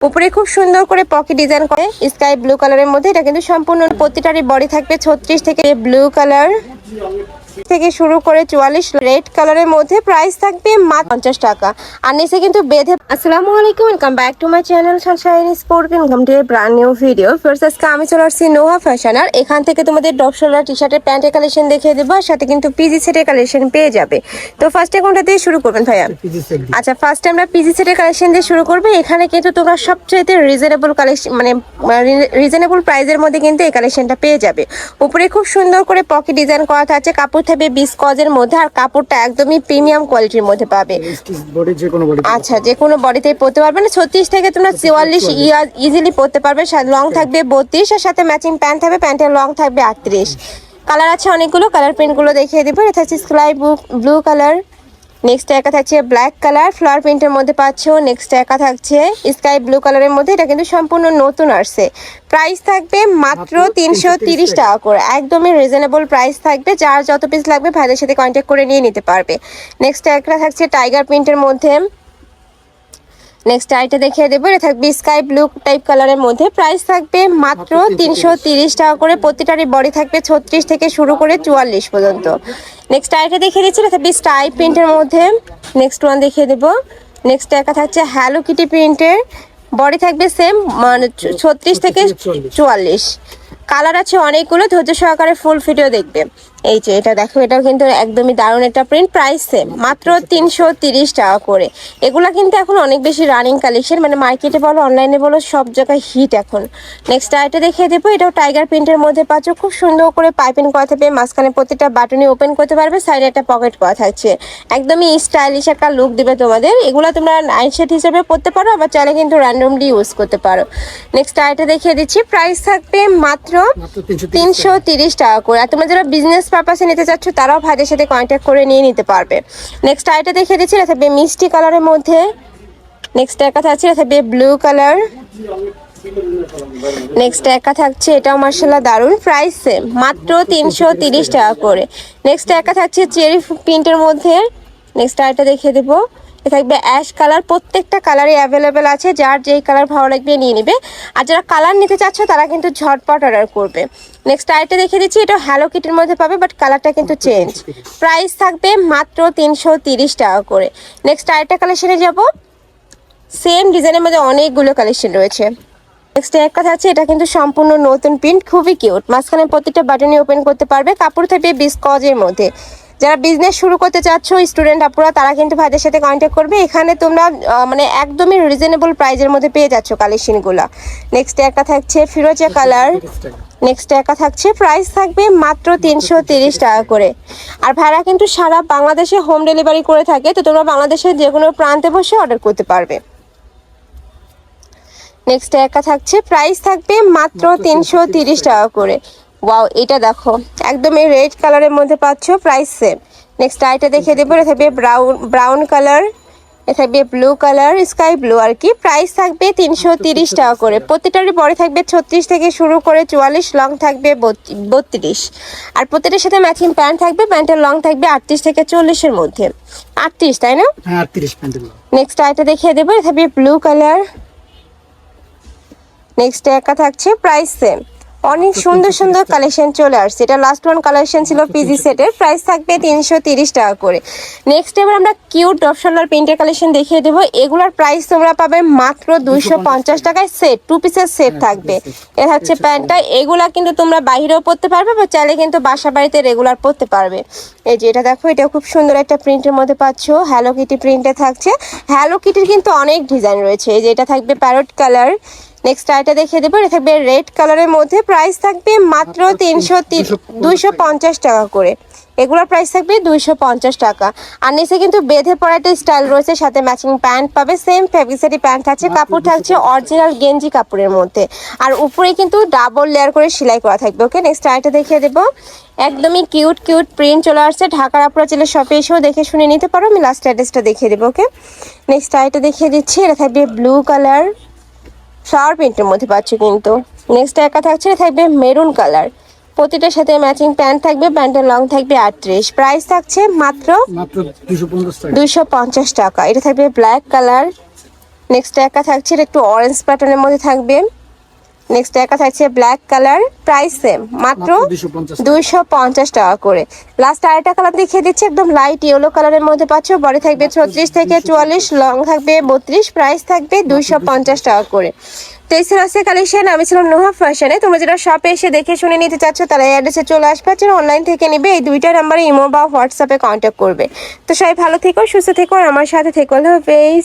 উপরে খুব সুন্দর করে পকেট ডিজাইন করে স্কাই ব্লু কালারের মধ্যে। এটা কিন্তু সম্পূর্ণ প্রতিটারই বডি থাকবে ছত্রিশ থেকে ব্লু কালার থেকে শুরু করে চুয়াল্লিশ রেড কালারের মধ্যে প্রাইস থাকবে মাত্র পঞ্চাশ টাকা। আর নিচে কিন্তু বেঁধে আসসালামু আলাইকুম welcome back to my channel sunshine sport welcome to brand new video first আজকে আমি চলে আসছি নোহা ফ্যাশন আর এখান থেকে তোমাদের ডপ শোল্ডার টি শার্টের প্যান্টের কালেকশন দেখিয়ে দেবো আর সাথে কিন্তু পিজি সেটের কালেকশন পেয়ে যাবে। তো ফার্স্টে কোনটা দিয়ে শুরু করবেন ভাইয়া। আচ্ছা ফার্স্টে আমরা পিজি সেটের কালেকশন দিয়ে শুরু করব। এখানে কিন্তু তোমরা সবচাইতে রিজনেবল কালেকশন মানে রিজনেবল প্রাইসের মধ্যে কিন্তু এই কালেকশনটা পেয়ে যাবে। উপরে খুব সুন্দর করে পকেট ডিজাইন করা থাকছে কাপড় থাকবে বিস কজের মধ্যে আর কাপড়টা একদমই প্রিমিয়াম কোয়ালিটির মধ্যে পাবে। আচ্ছা যে কোনো বডিতেই পরতে পারবে না ছত্রিশ থেকে তোমরা চুয়াল্লিশ ইয়ার ইজিলি পরতে পারবে লং থাকবে বত্রিশ আর সাথে ম্যাচিং প্যান্ট থাকবে প্যান্টের লং থাকবে আটত্রিশ। কালার আছে অনেকগুলো কালার প্রিন্টগুলো দেখিয়ে দেবো। এটা হচ্ছে স্কাই ব্লু কালার নেক্সট একা থাকছে ব্ল্যাক কালার ফ্লাওয়ার প্রিন্টের মধ্যে পাচ্ছ। নেক্সট একা থাকছে স্কাই ব্লু কালারের মধ্যে। এটা কিন্তু সম্পূর্ণ নতুন আসছে। প্রাইস থাকবে মাত্র তিনশো তিরিশ টাকা করে। একদমই রিজনেবল প্রাইস থাকবে। যার যত পিস লাগবে ভাইদের সাথে কন্ট্যাক্ট করে নিয়ে নিতে পারবে। নেক্সট একটা থাকছে টাইগার প্রিন্টের মধ্যে। নেক্সট আইটা দেখিয়ে দেবো। এটা থাকবে স্কাই ব্লু টাইপ কালারের মধ্যে। প্রাইস থাকবে মাত্র তিনশো তিরিশ। টাকা করে। প্রতিটারই বডি থাকবে ছত্রিশ থেকে শুরু করে চুয়াল্লিশ পর্যন্ত। নেক্সট আরেকটা দেখিয়ে দিচ্ছি এটা থাকবে স্টাই প্রিন্টের মধ্যে। নেক্সট ওয়ান দেখিয়ে দেবো। নেক্সট একটা থাকছে হ্যালো কিটি প্রিন্টের বডি থাকবে সেম মানে ছত্রিশ থেকে চুয়াল্লিশ। কালার আছে অনেকগুলো, ধৈর্য সহকারে ফুল ভিডিও দেখবে। এই যে এটা দেখো, এটাও কিন্তু একদমই দারুণ একটা প্রিন্ট প্রাইস সেম মাত্র তিনশো টাকা করে। এগুলা কিন্তু এখন অনেক বেশি রানিং কালেকশন মানে মার্কেটে বলো অনলাইনে বলো, সব জায়গায় হিট এখন। নেক্সট আইটা দেখিয়ে দেবো, এটাও টাইগার প্রিন্টের মধ্যে পাচ্ছ, খুব সুন্দর করে পাইপিং করা থাকবে, মাঝখানে প্রতিটা বাটনে ওপেন করতে পারবে সাইডে একটা পকেট করা থাকছে। একদমই স্টাইলিশ একটা লুক দেবে তোমাদের, এগুলো তোমরা নাইট সেট হিসেবে পরতে পারো, আবার চাইলে কিন্তু র্যান্ডমলি ইউজ করতে পারো। নেক্সট আইটা দেখিয়ে দিচ্ছি প্রাইস থাকবে মাত্র মাত্র তিনশো তিরিশ টাকা। করে। আর তোমরা যারা বিজনেস পারপাসে নিতে চাচ্ছ তারাও ভাইদের সাথে কন্ট্যাক্ট করে নিয়ে নিতে পারবে। নেক্সট আইটা দেখে দিচ্ছি এটা থাকবে মিষ্টি কালারের মধ্যে। নেক্সট একা থাকছে এটা থাকবে ব্লু কালার নেক্সট একা থাকছে এটাও মার্শাল্লাহ দারুণ প্রাইস সেম মাত্র তিনশো তিরিশ টাকা করে। নেক্সট একা থাকছে চেরি প্রিন্টের মধ্যে। নেক্সট আইটা দেখিয়ে দেবো। থাকবে অ্যাশ কালার। প্রত্যেকটা কালারই অ্যাভেলেবেল আছে, যার যেই কালার ভালো লাগবে নিয়ে নিবে। আর যারা কালার নিতে চাচ্ছ, তারা কিন্তু ঝটপট অর্ডার করবে। নেক্সট আইটা দেখিয়ে দিচ্ছি, এটা হ্যালো কিটের মধ্যে পাবে বাট কালারটা কিন্তু চেঞ্জ প্রাইস থাকবে মাত্র তিনশো টাকা করে। নেক্সট আইটা কালেকশনে যাব। সেম ডিজাইনের মধ্যে অনেকগুলো কালেকশন রয়েছে। নেক্সট এক কথা আছে এটা কিন্তু সম্পূর্ণ নতুন প্রিন্ট খুবই কিউট মাঝখানে প্রত্যেকটা বাটনই ওপেন করতে পারবে। কাপড় থাকবে বিস্কজের মধ্যে। যারা বিজনেস শুরু করতে চাচ্ছ স্টুডেন্ট আপুরা তারা কিন্তু ভাইদের সাথে কন্ট্যাক্ট করবে। এখানে তোমরা মানে একদমই রিজনেবল প্রাইজের মধ্যে পেয়ে যাচ্ছ কালেকশনগুলো নেক্সট একটা থাকছে ফিরোজা কালার নেক্সট একা থাকছে প্রাইস থাকবে মাত্র তিনশো তিরিশ টাকা করে। আর ভাড়া কিন্তু সারা বাংলাদেশে হোম ডেলিভারি করে থাকে তো তোমরা বাংলাদেশের যে কোনো প্রান্তে বসে অর্ডার করতে পারবে। নেক্সট একা থাকছে প্রাইস থাকবে মাত্র তিনশো তিরিশ টাকা করে। ওয়াও এটা দেখো। একদম এই রেড কালারের মধ্যে পাচ্ছ প্রাইস সেম নেক্সট আইটা দেখে দেবো এটা থাকবে ব্রাউন ব্রাউন কালার এটা থাকবে ব্লু কালার স্কাই ব্লু আর কি। প্রাইস থাকবে তিনশো তিরিশ টাকা করে। প্রতিটারই পরে থাকবে ছত্রিশ থেকে শুরু করে চুয়াল্লিশ লং থাকবে বত্রিশ। আর প্রতিটার সাথে ম্যাচিং প্যান্ট থাকবে প্যান্টের লং থাকবে আটত্রিশ থেকে চল্লিশের মধ্যে। আটত্রিশ তাই না? হ্যাঁ নেক্সট আইটা দেখিয়ে দেবো এটা থাকবে ব্লু কালার নেক্সট একা থাকছে প্রাইস সেম অনেক সুন্দর সুন্দর কালেকশন চলে আসছে। এটা লাস্ট ওয়ান কালেকশন ছিল পিজি সেটের প্রাইস থাকবে তিনশো তিরিশ টাকা করে। নেক্সট এবার আমরা কিউট ডপশনার প্রিন্টের কালেকশন দেখিয়ে দেবো। এগুলোর প্রাইস তোমরা পাবে মাত্র দুইশো পঞ্চাশ টাকায় সেট টু পিসের সেট থাকবে। এর হচ্ছে প্যান্টটা। এগুলা কিন্তু তোমরা বাইরেও পরতে পারবে বা চাইলে কিন্তু বাসা বাড়িতে রেগুলার পরতে পারবে। এই যে এটা দেখো এটা খুব সুন্দর একটা প্রিন্টের মধ্যে পাচ্ছ। হ্যালো কিটি প্রিন্টে থাকছে। হ্যালো কিটির কিন্তু অনেক ডিজাইন রয়েছে। এই যে এটা থাকবে প্যারট কালার নেক্সট আইটা দেখিয়ে দেবো এটা থাকবে রেড কালারের মধ্যে। প্রাইস থাকবে মাত্র তিনশো দুইশো পঞ্চাশ টাকা করে। এগুলোর প্রাইস থাকবে দুইশো পঞ্চাশ টাকা। আর নিচে কিন্তু বেঁধে পড়া একটা স্টাইল রয়েছে সাথে ম্যাচিং প্যান্ট পাবে। সেম ফেব্রিসেটি প্যান্ট থাকছে কাপড় থাকছে অরিজিনাল গেঞ্জি কাপড়ের মধ্যে। আর উপরে কিন্তু ডাবল লেয়ার করে সেলাই করা থাকবে ওকে নেক্সট আইটা দেখিয়ে দেবো। একদমই কিউট কিউট প্রিন্ট চলে আসছে। ঢাকার আপুরা চলে শপে এসেও দেখে শুনে নিতে পারো। আমি লাস্ট অ্যাড্রেসটা দেখিয়ে দেবো ওকে নেক্সট আইটা দেখিয়ে দিচ্ছি এটা থাকবে ব্লু কালার ফ্লাওয়ার প্রিন্টের মধ্যে পাচ্ছ কিন্তু। নেক্সট একা থাকছে না থাকবে মেরুন কালার প্রতিটার সাথে ম্যাচিং প্যান্ট থাকবে প্যান্টের লং থাকবে আটত্রিশ। প্রাইস থাকছে মাত্র দুশো পঞ্চাশ টাকা। পঞ্চাশ টাকা। এটা থাকবে ব্ল্যাক কালার নেক্সট একা থাকছে এটা একটু অরেঞ্জ প্যাটার্নের মধ্যে থাকবে। নেক্সট একা থাকছে ব্ল্যাক কালার প্রাইস সেম মাত্র দুইশো পঞ্চাশ টাকা। করে। লাস্ট আরেকটা কালার দেখিয়ে দিচ্ছি একদম লাইট ইয়েলো কালারের মধ্যে পাচ্ছ। বডি থাকবে ছত্রিশ থেকে চুয়াল্লিশ লং থাকবে বত্রিশ প্রাইস থাকবে দুইশো পঞ্চাশ টাকা। করে। তো এই ছিল আজকে কালেকশন আমি ছিলাম নোহা ফ্যাশনে তোমরা যারা শপে এসে দেখে শুনে নিতে চাচ্ছ তারা এই অ্যাড্রেসে চলে আসবে। যারা অনলাইন থেকে নিবে এই দুইটা নাম্বারে ইমো বা হোয়াটসঅ্যাপে কন্ট্যাক্ট করবে। তো সবাই ভালো থেকো সুস্থ থেকো আর আমার সাথে থেকো পেজ